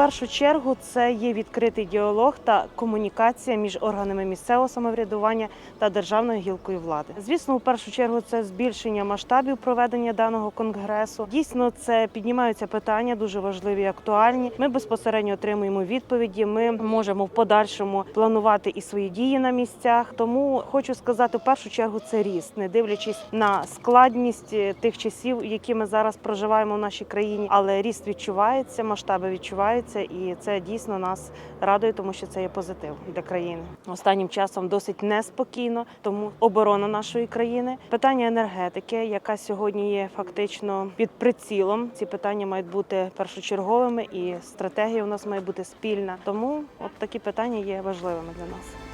першу чергу це є відкритий діалог та комунікація між органами місцевого самоврядування та державною гілкою влади. Звісно, у першу чергу це збільшення масштабів проведення даного конгресу. Дійсно, це піднімаються питання дуже важливі, і актуальні. Ми безпосередньо отримуємо відповіді. Ми можемо в подальшому планувати і свої дії на місцях. Тому хочу сказати, в першу чергу це ріст, не дивлячись на складність е, тих часів, які ми зараз проживаємо в нашій країні. Але ріст відчувається, масштаби відчуваються, і це дійсно нас радує, тому що це є позитив для країни. Останнім часом досить неспокійно, тому оборона нашої країни, питання енергетики, яка сьогодні є фактично під прицілом. Ці питання мають бути першочерговими, і стратегія у нас має бути спільна. Тому от такі питання є важливими для нас.